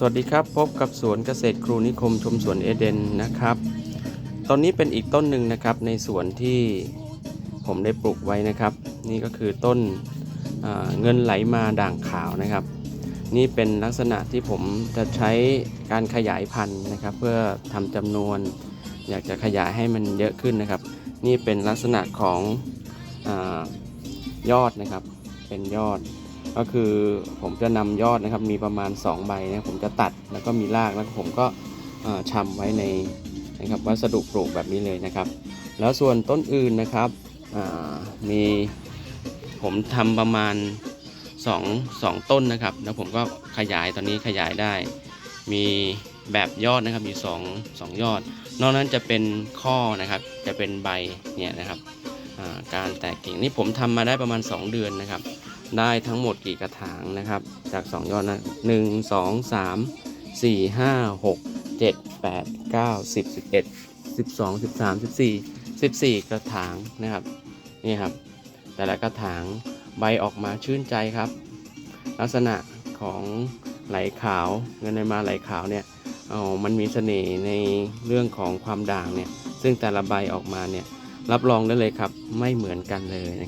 สวัสดีครับ พบกับสวนเกษตรครูนิคมชมสวนเอเดนนะครับ ตอนนี้เป็นอีกต้นหนึ่งนะครับในสวนที่ผมได้ปลูกไว้นะครับ นี่ก็คือต้นเงินไหลมาด่างขาวนะครับ นี่เป็นลักษณะที่ผมจะใช้การขยายพันธุ์นะครับ เพื่อทำจำนวน อยากจะขยายให้มันเยอะขึ้นนะครับ นี่เป็นลักษณะของอยอดนะครับ เป็นยอด ก็คือผมจะนำยอดนะครับมีประมาณ 2 ใบนะผมจะตัดแล้วก็มีรากแล้วผมก็เอ่ำไว้ในนะครับวัสดุปลูกแบบนี้เลยนะครับ แล้วส่วนต้นอื่นนะครับมีผมทำประมาณ2 2ต้นนะครับ แล้วผมก็ขยายตอนนี้ขยายได้ มีแบบยอดนะครับมี2 2ยอด นอกนั้นจะเป็นข้อนะครับ จะเป็นใบเนี่ยนะครับการแตกกิ่งนี่ผมทำมาได้ประมาณ 2 เดือนนะครับ ได้ทั้งหมดกี่กระถางนะครับ จาก 2 ยอดนะหนึ่งสองสามสี่ห้าหกเจ็ดแปดเก้าสิบสิบเอ็ดสิบสองสิบสามสิบสี่สิบสี่กระถางนะครับนี่ครับ แต่ละกระถางใบออกมาชื่นใจครับ ลักษณะของไหลขาวเงินในมาไหลขาวเนี่ยเอามันมีเสน่ห์ในเรื่องของความด่างเนี่ยซึ่งแต่ละใบออกมาเนี่ยรับรองได้เลยครับไม่เหมือนกันเลยนะครับ